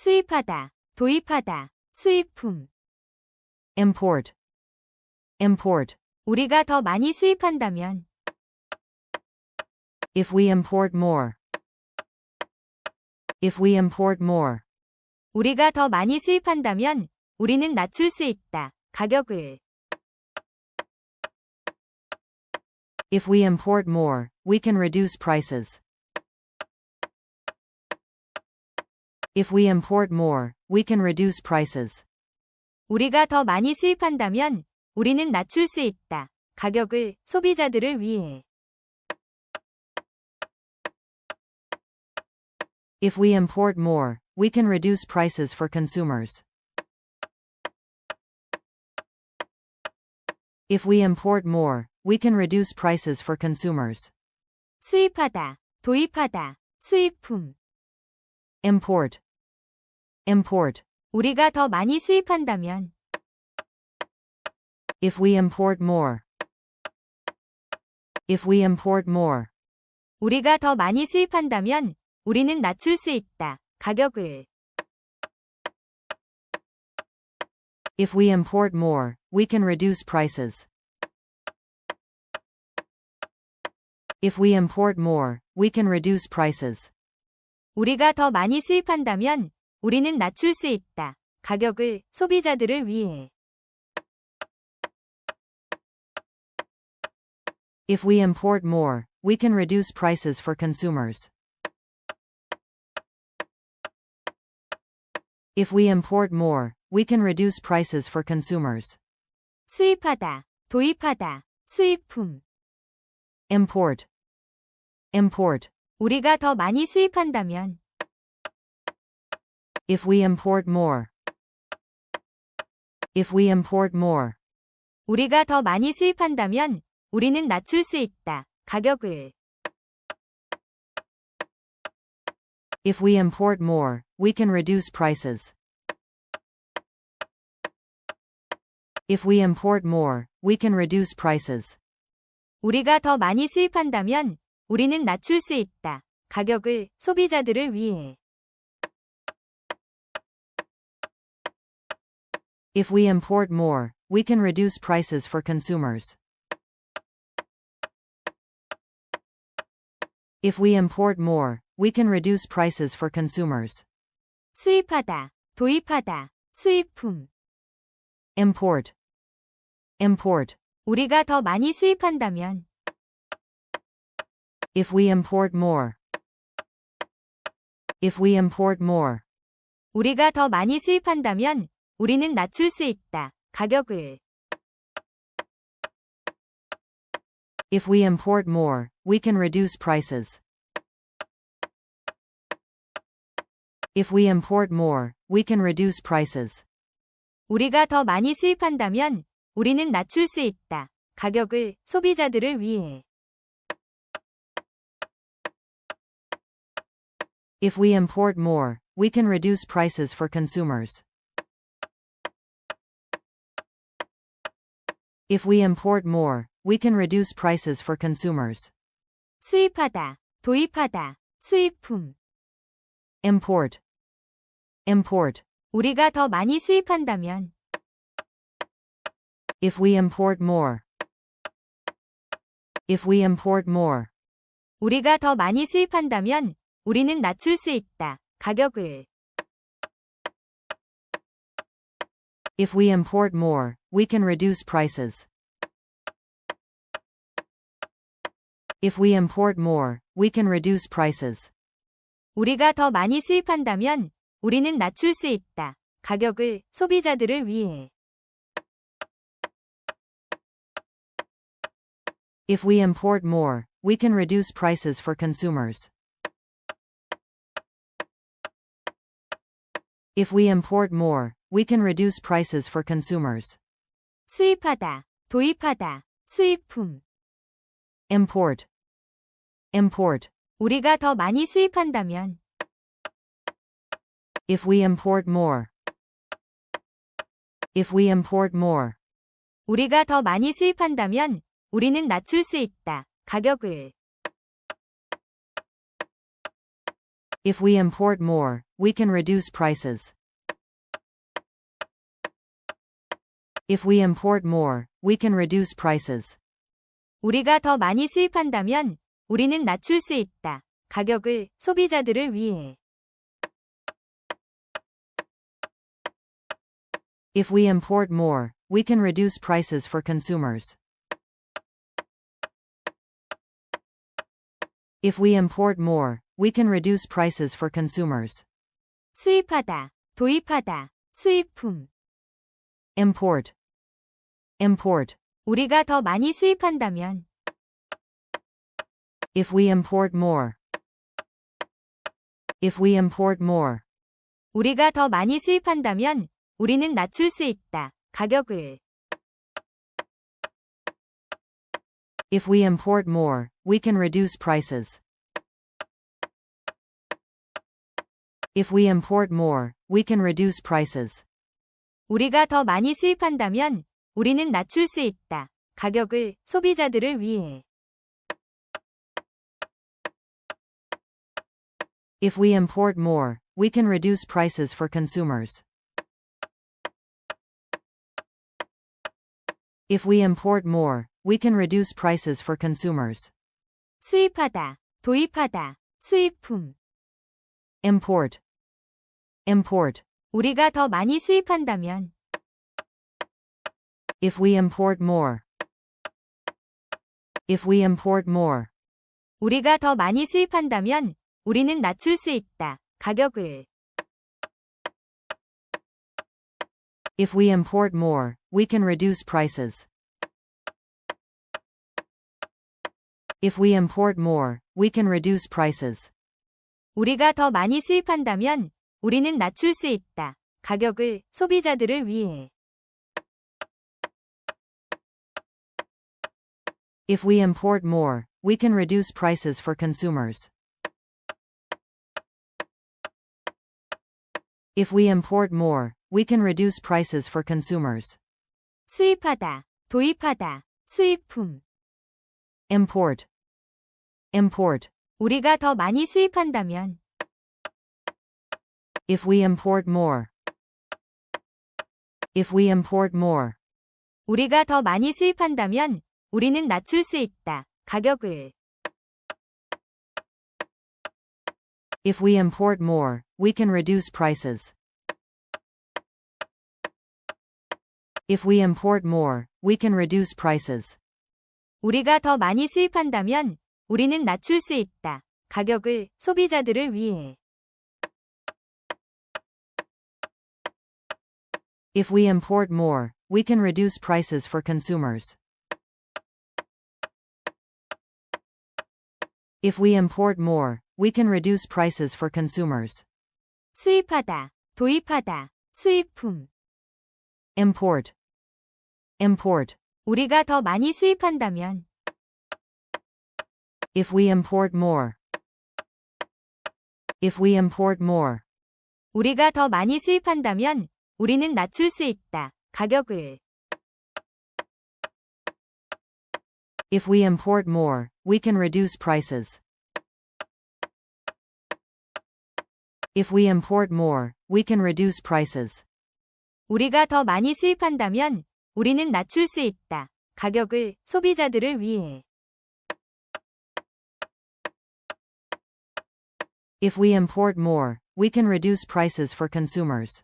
수입하다, 도입하다, 수입품. import, import. 우리가 더 많이 수입한다면, If we import more, if we import more. 우리가 더 많이 수입한다면, 우리는 낮출 수 있다. 가격을. If we import more, we can reduce prices. If we import more, we can reduce prices. 우리가 더 많이 수입한다면, 우리는 낮출 수 있다. 가격을 소비자들을 위해. If we import more, we can reduce prices for consumers. If we import more, we can reduce prices for consumers. 수입하다, 도입하다, 수입품. Import. Import. 우리가 더 많이 수입한다면, If we import more. If we import more. 우리가 더 많이 수입한다면, 우리는 낮출 수 있다. 가격을. If we import more, we can reduce prices. If we import more, we can reduce prices. 우리가 더 많이 수입한다면, 우리는 낮출 수 있다. 가격을 소비자들을 위해. If we import more, we can reduce prices for consumers. If we import more, we can reduce prices for consumers. 수입하다, 도입하다, 수입품. Import. Import. 우리가 더 많이 수입한다면, If we import more. If we import more. 우리가 더 많이 수입한다면, 우리는 낮출 수 있다. 가격을. If we import more, we can reduce prices. If we import more, we can reduce prices. 우리가 더 많이 수입한다면, 우리는 낮출 수 있다. 가격을 소비자들을 위해. If we import more, we can reduce prices for consumers. If we import more, we can reduce prices for consumers. 수입하다, 도입하다, 수입품. Import. Import. 우리가 더 많이 수입한다면, If we import more. If we import more. 우리가 더 많이 수입한다면, 우리는 낮출 수 있다. 가격을. If we import more, we can reduce prices. If we import more, we can reduce prices. 우리가 더 많이 수입한다면, 우리는 낮출 수 있다. 가격을 소비자들을 위해. If we import more, we can reduce prices for consumers. If we import more, we can reduce prices for consumers. 수입하다, 도입하다, 수입품. Import. Import. 우리가 더 많이 수입한다면, If we import more. If we import more. 우리가 더 많이 수입한다면, 우리는 낮출 수 있다. 가격을. If we import more, we can reduce prices. If we import more, we can reduce prices. 우리가 더 많이 수입한다면, 우리는 낮출 수 있다. 가격을 소비자들을 위해. If we import more, we can reduce prices for consumers. If we import more, we can reduce prices for consumers. 수입하다, 도입하다, 수입품. Import. Import. 우리가 더 많이 수입한다면, If we import more. If we import more. 우리가 더 많이 수입한다면, 우리는 낮출 수 있다. 가격을. If we import more, we can reduce prices. If we import more, we can reduce prices. 우리가 더 많이 수입한다면 우리는 낮출 수 있다. 가격을 소비자들을 위해. If we import more, we can reduce prices for consumers. If we import more, we can reduce prices for consumers. 수입하다, 도입하다, 수입품. Import. Import. 우리가 더 많이 수입한다면 If we import more. If we import more. 우리가 더 많이 수입한다면 우리는 낮출 수 있다. 가격을. If we import more, we can reduce prices. If we import more, we can reduce prices. 우리가 더 많이 수입한다면 우리는 낮출 수 있다. 가격을 소비자들을 위해. If we import more, we can reduce prices for consumers. If we import more, we can reduce prices for consumers. 수입하다, 도입하다, 수입품. Import. Import. 우리가 더 많이 수입한다면 If we import more. If we import more. 우리가 더 많이 수입한다면 우리는 낮출 수 있다. 가격을. If we import more, we can reduce prices. If we import more, we can reduce prices. 우리가 더 많이 수입한다면 우리는 낮출 수 있다. 가격을 소비자들을 위해. If we import more, we can reduce prices for consumers. If we import more, we can reduce prices for consumers. 수입하다, 도입하다, 수입품. Import. Import. 우리가 더 많이 수입한다면 If we import more. If we import more. 우리가 더 많이 수입한다면 우리는 낮출 수 있다. 가격을. If we import more, we can reduce prices. If we import more, we can reduce prices. 우리가 더 많이 수입한다면 우리는 낮출 수 있다. 가격을 소비자들을 위해. If we import more, we can reduce prices for consumers. If we import more, we can reduce prices for consumers. 수입하다, 도입하다, 수입품. Import. Import. 우리가 더 많이 수입한다면 If we import more. If we import more. 우리가 더 많이 수입한다면 우리는 낮출 수 있다. 가격을. If we import more, we can reduce prices. If we import more, we can reduce prices. 우리가 더 많이 수입한다면 우리는 낮출 수 있다. 가격을 소비자들을 위해. If we import more, we can reduce prices for consumers.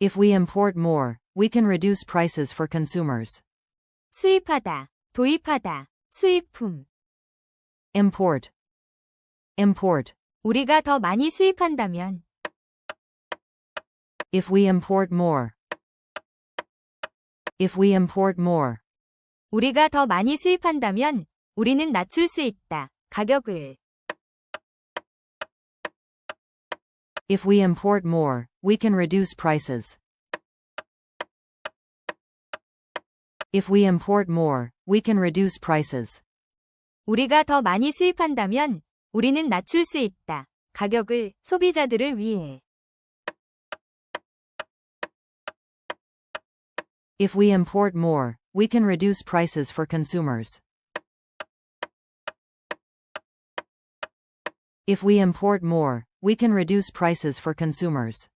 If we import more, we can reduce prices for consumers. 수입하다, 도입하다, 수입품. Import. Import. 우리가 더 많이 수입한다면 If we import more. If we import more. 우리가 더 많이 수입한다면 우리는 낮출 수 있다. 가격을. If we import more, we can reduce prices. If we import more, we can reduce prices. 우리가 더 많이 수입한다면 우리는 낮출 수 있다. 가격을 소비자들을 위해. If we import more, we can reduce prices for consumers. If we import more, we can reduce prices for consumers.